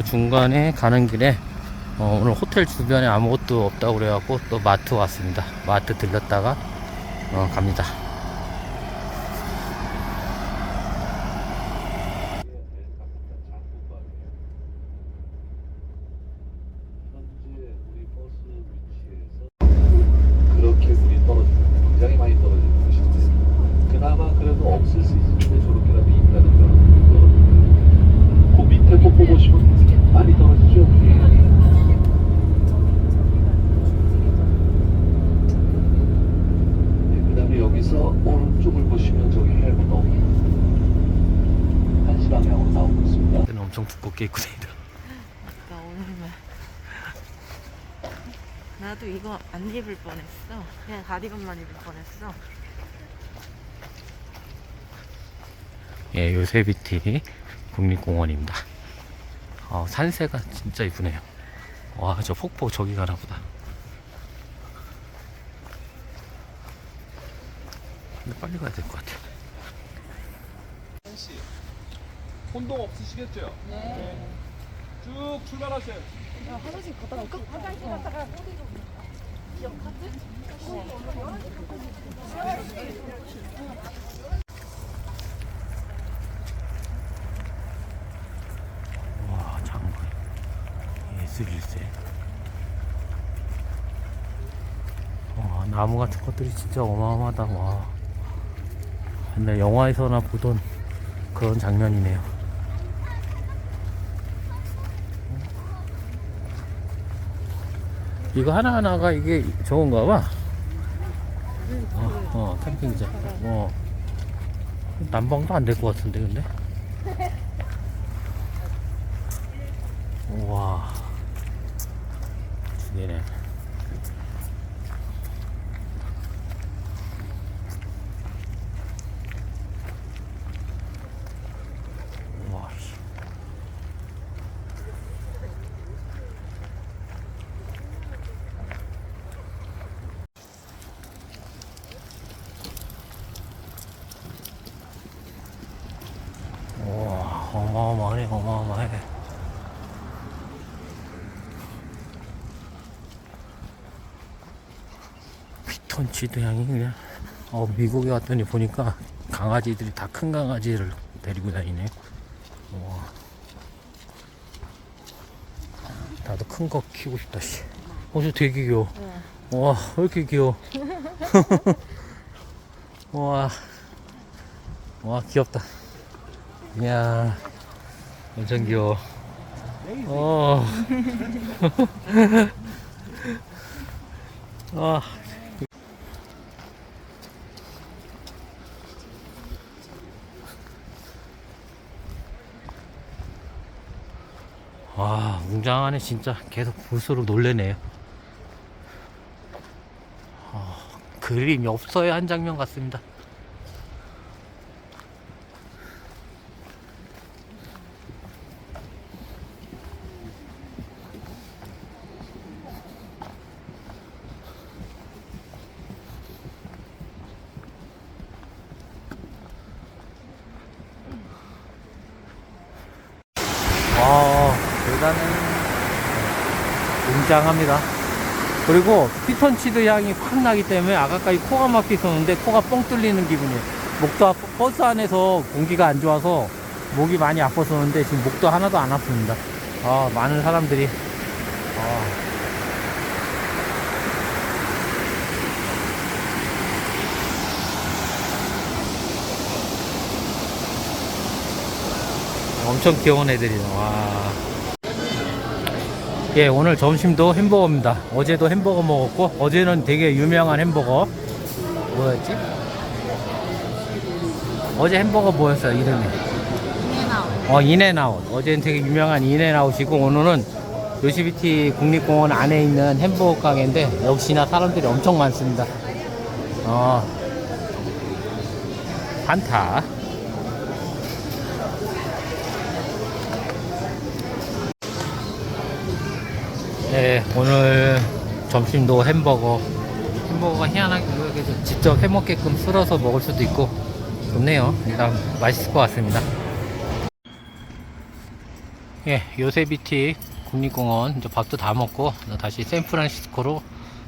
예, 또 중간에 가는 길에 어, 오늘 호텔 주변에 아무것도 없다고 그래갖고 또 마트 왔습니다. 마트 들렸다가 어, 갑니다. 현재 우리 버스 위치에서 그렇게 물이 떨어지는 굉장히 많이 떨어지는 곳인데 그나마 그래도 없을 수 있는데 저렇게라도 인간은 떨어지는 그 밑에 거 보시면 많이 떨어지죠 그 다음에 여기서 오른쪽을 보시면 저기 해문도 방향으로 나오고 있습니다 때는 엄청 두껍게 입고 다니다. 나 오늘만 나도 이거 안 입을 뻔했어 그냥 가디건만 입을 뻔했어 예, 요세비티 국립공원입니다. 어, 산세가 진짜 이쁘네요. 와, 저 폭포 저기 가나 보다. 근데 빨리 가야 될 것 같아. 씨 혼동 없으시겠죠? 네. 쭉 출발하세요. 와, 장관. 예술일세. 와, 나무 같은 것들이 진짜 어마어마하다. 와. 근데 영화에서나 보던 그런 장면이네요. 이거 하나하나가 이게 저건가 봐. 어, 어 캠핑장. 어. 난방도 안 될 것 같은데, 근데? 우와. 죽이네. 우와, 씨. 우와, 어마어마하네, 어마어마해. 피톤치드 향이 그냥 어 미국에 왔더니 보니까 강아지들이 다 큰 강아지를 데리고 다니네. 와. 나도 큰 거 키우고 싶다 씨. 어저 되게 귀여워. 와, 왜 이렇게 귀여워? 와. 와, 귀엽다. 이야. 엄청 귀여워. 어. 아, 와, 웅장 안에 진짜 계속 볼수록 놀래네요. 아, 그림이 없어야 한 장면 같습니다. 와, 대단은 웅장합니다. 그리고 피톤치드 향이 확 나기 때문에 아까까지 코가 막히었는데 코가 뻥 뚫리는 기분이에요. 목도 아, 버스 안에서 공기가 안 좋아서 목이 많이 아팠었는데 지금 목도 하나도 안 아픕니다. 아, 많은 사람들이 아, 엄청 귀여운 애들이네. 와. 예, 오늘 점심도 햄버거입니다. 어제도 햄버거 먹었고, 어제는 되게 유명한 햄버거. 뭐였지? 어제 햄버거 뭐였어요, 이름이? 어, 인앤아웃. 어제는 되게 유명한 인앤아웃이고, 오늘은 요시비티 국립공원 안에 있는 햄버거 가게인데, 역시나 사람들이 엄청 많습니다. 어, 한타. 네, 오늘 점심도 햄버거. 햄버거가 희한하게 직접 해먹게끔 쓸어서 먹을 수도 있고 좋네요. 일단 맛있을 것 같습니다. 예, 요세비티 국립공원 이제 밥도 다 먹고 다시 샌프란시스코로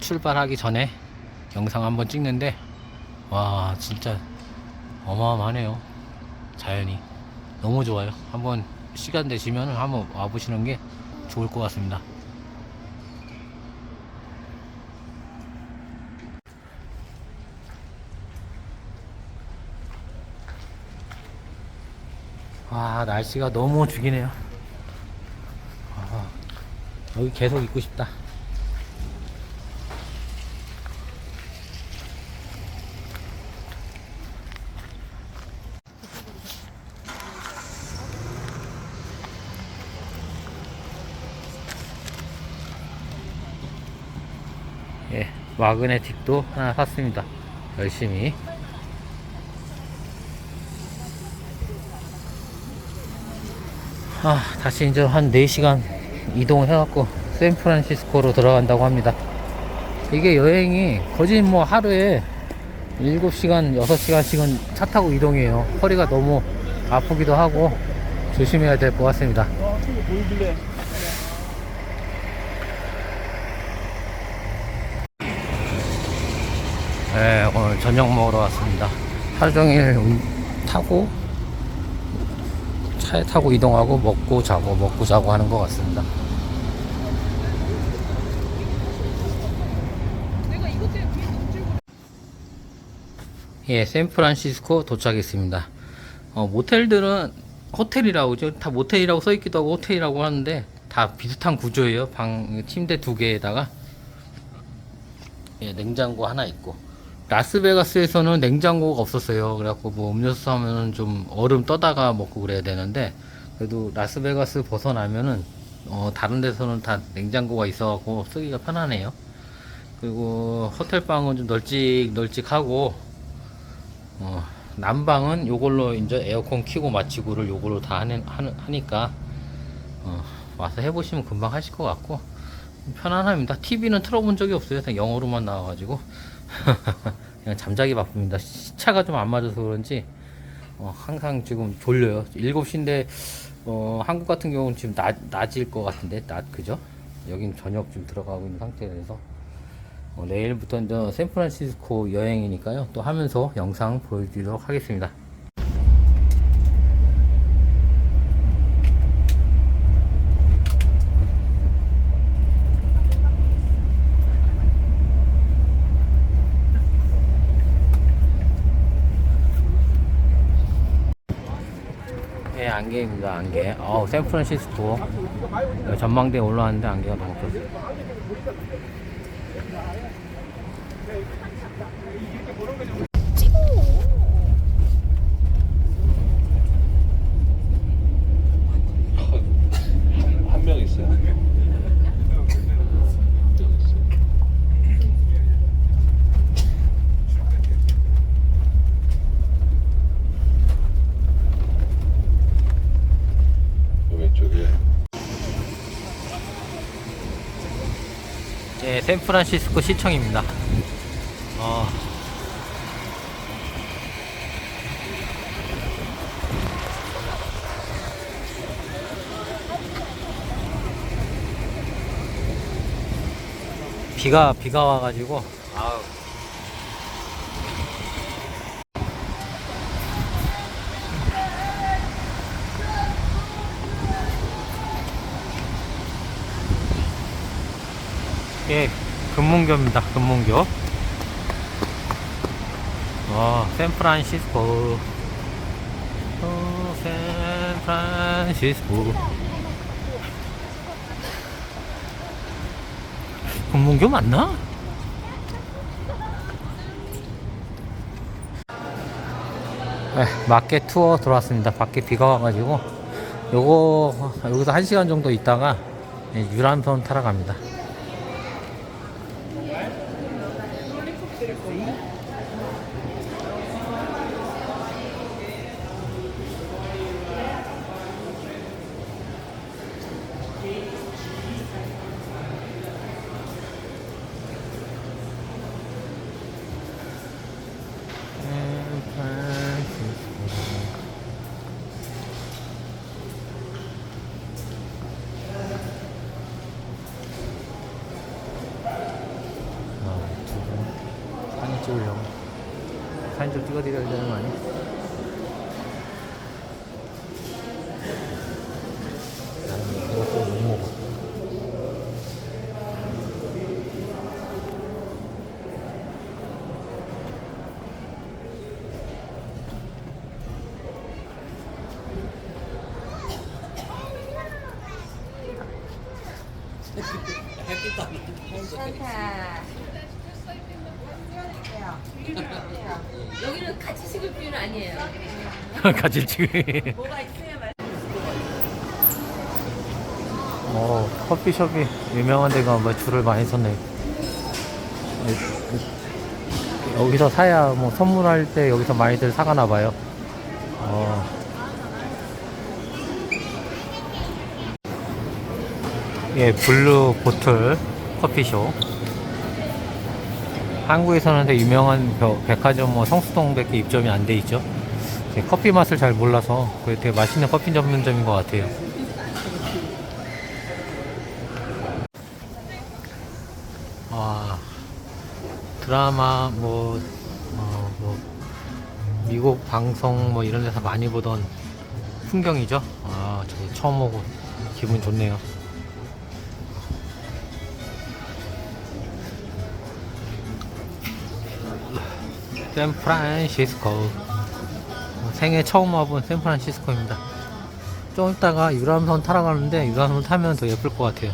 출발하기 전에 영상 한번 찍는데 와 진짜 어마어마하네요 자연이 너무 좋아요 한번 시간 되시면 한번 와보시는 게 좋을 것 같습니다 와 날씨가 너무 죽이네요 아, 여기 계속 있고 싶다 예, 마그네틱도 하나 샀습니다. 열심히. 아, 다시 이제 한 4시간 이동해갖고 샌프란시스코로 들어간다고 합니다. 이게 여행이 거진 뭐 하루에 7시간, 6시간씩은 차 타고 이동해요. 허리가 너무 아프기도 하고 조심해야 될 것 같습니다. 네, 오늘 저녁 먹으러 왔습니다. 하루 종일 운- 타고 차에 타고 이동하고 먹고 자고 먹고 자고 하는 것 같습니다. 예, 샌프란시스코 도착했습니다. 어, 모텔들은 호텔이라고 그죠? 다 모텔이라고 써 있기도 하고 호텔이라고 하는데 다 비슷한 구조예요. 방 침대 두 개에다가 예, 냉장고 하나 있고 라스베가스에서는 냉장고가 없었어요. 그래갖고 뭐 음료수 하면은 좀 얼음 떠다가 먹고 그래야 되는데 그래도 라스베가스 벗어나면은 어 다른 데서는 다 냉장고가 있어갖고 쓰기가 편하네요. 그리고 호텔 방은 좀 널찍 널찍하고 어 난방은 요걸로 이제 에어컨 키고 마치고를 요걸로 다 하는, 하니까 어 와서 해보시면 금방 하실 것 같고 편안합니다. TV는 틀어본 적이 없어요. 영어로만 나와가지고 그냥 잠자기 바쁩니다. 시차가 좀 안 맞아서 그런지 어, 항상 지금 졸려요. 7시인데 어, 한국 같은 경우는 지금 낮, 낮일 것 같은데 낮 그죠? 여긴 저녁 좀 들어가고 있는 상태라서 어, 내일부터 이제 샌프란시스코 여행이니까요. 또 하면서 영상 보여드리도록 하겠습니다. 예, 안개입니다, 안개. 어 샌프란시스코. 전망대에 올라왔는데 안개가 너무 없었어요. 한 명 있어요. 왼쪽에 예, 샌프란시스코 시청입니다. 어, 비가 비가 와가지고 아우. 예, 금문교입니다. 금문교. 와, 샌프란시스코. 어, 샌프란시스코. 금문교 맞나? 네, 마켓 투어 들어왔습니다. 밖에 비가 와가지고 요거 여기서 한 시간 정도 있다가 예, 유람선 타러 갑니다. 샌프란시스코. 사진 좀 찍어드려야 되는 거 아니야? 나는 이것도 못 먹어. 여기는 같이 식을 필요는 아니에요. 같이 찍 뭐가 있어야 말. 어, 커피숍이 유명한 데가 뭐 줄을 많이 섰네. 여기서 사야 뭐 선물할 때 여기서 많이들 사가나 봐요. 어. 예, 블루 보틀 커피숍. 한국에서는 되게 유명한 벼- 백화점 뭐 성수동밖에 입점이 안 돼 있죠. 제 커피 맛을 잘 몰라서 되게 맛있는 커피 전문점인 것 같아요. 와 드라마 뭐, 어, 뭐 미국 방송 뭐 이런 데서 많이 보던 풍경이죠. 아 저기 처음 오고 기분 좋네요. 샌프란시스코 생애 처음 와본 샌프란시스코입니다. 좀 이따가 유람선 타러 가는데 유람선 타면 더 예쁠 것 같아요.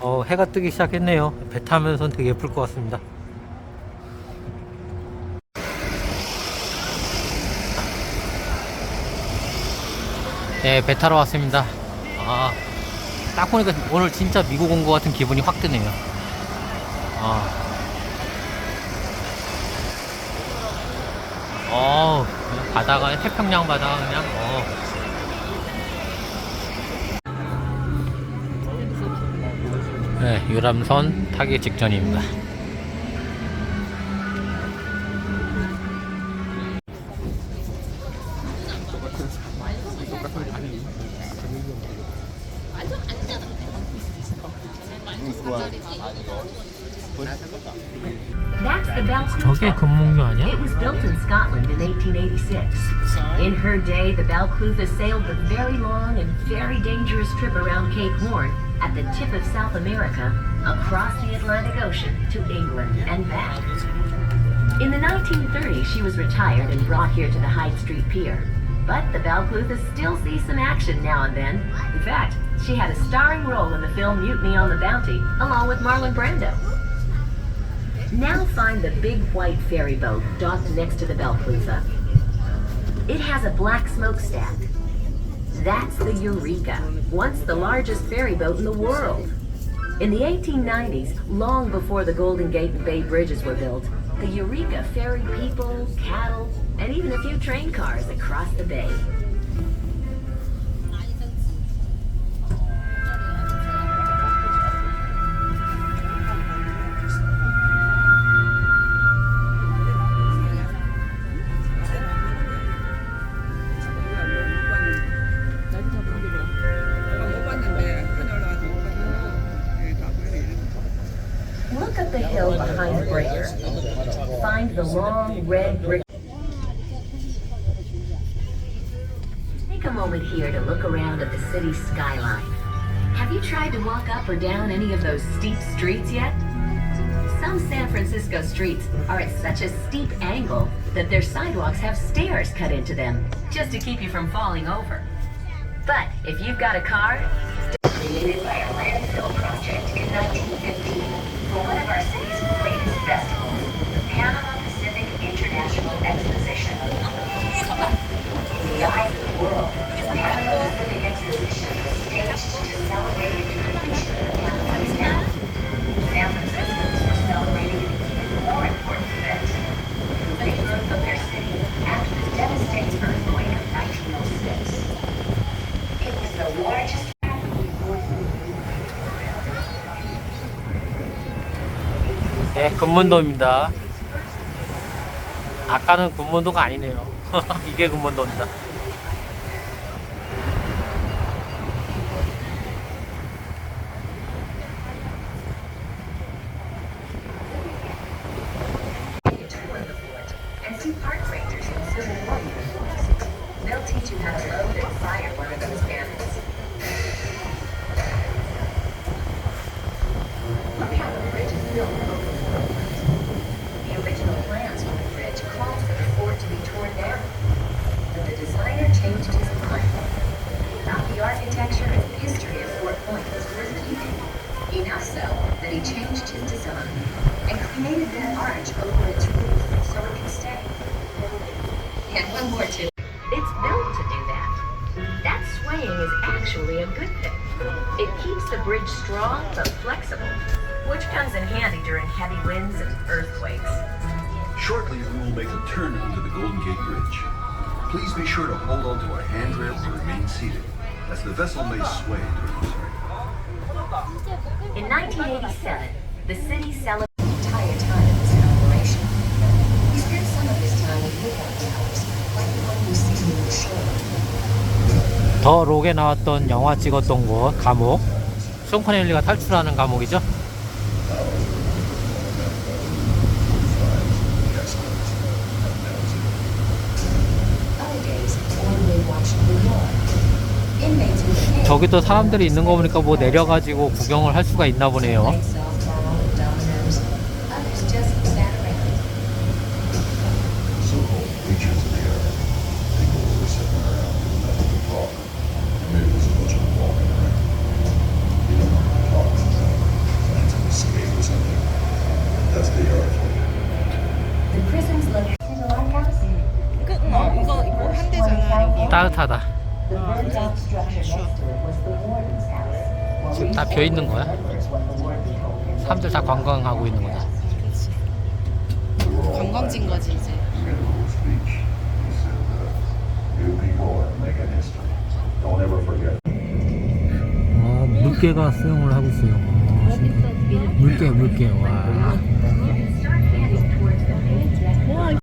어, 해가 뜨기 시작했네요. 배 타면서 되게 예쁠 것 같습니다. 네, 배 타러 왔습니다. 아, 딱 보니까 오늘 진짜 미국 온 것 같은 기분이 확 드네요. 아. 어, 바다가, 태평양 바다가 그냥, 어. 네, 유람선 타기 직전입니다. Her day, the Balclutha sailed the very long and very dangerous trip around Cape Horn at the tip of South America, across the Atlantic Ocean to England and back. In the 1930s, she was retired and brought here to the Hyde Street Pier. But the Balclutha still sees some action now and then. In fact, she had a starring role in the film Mutiny on the Bounty, along with Marlon Brando. Now find the big white ferry boat docked next to the Belpluza. It has a black smokestack. That's the Eureka, once the largest ferry boat in the world. In the 1890s, long before the Golden Gate and Bay Bridges were built, the Eureka ferried people, cattle, and even a few train cars across the bay. Tried to walk up or down any of those steep streets yet? Some San Francisco streets are at such a steep angle that their sidewalks have stairs cut into them just to keep you from falling over. But if you've got a car, created by 금문도입니다. 아까는 금문도가 아니네요. 이게 금문도입니다. They'll teach you how to load and fire one of those cannons. changed his mind about the architecture and history of Fort Point was worth keeping, enough so that he changed his design and created that arch over its roof so it could stay. And one more tip: It's built to do that. That swaying is actually a good thing. It keeps the bridge strong but flexible, which comes in handy during heavy winds and earthquakes. Shortly, we will make a turn under the Golden Gate Bridge. Please be sure to hold on to a handrail and remain seated, as the vessel may sway during the turn. In 1987, the city celebrated. entire time of this operation. He spent some of his time with lookout towers, like the one you see near the shore. 더 록에 나왔던 영화 찍었던 곳 감옥 숀 커넬리가 탈출하는 감옥이죠 저기 또 사람들이 있는 거 보니까 뭐 내려가지고 구경을 할 수가 있나 보네요 어. 따뜻하다 지금 다 비어 있는 거야. 사람들 다 관광하고 있는 거다 관광지인 거지, 이제. speech. He said, uh, you people are making history. Don't ever forget. 어, 물개가 수영을 하고 있어요 어, 물개 물개 와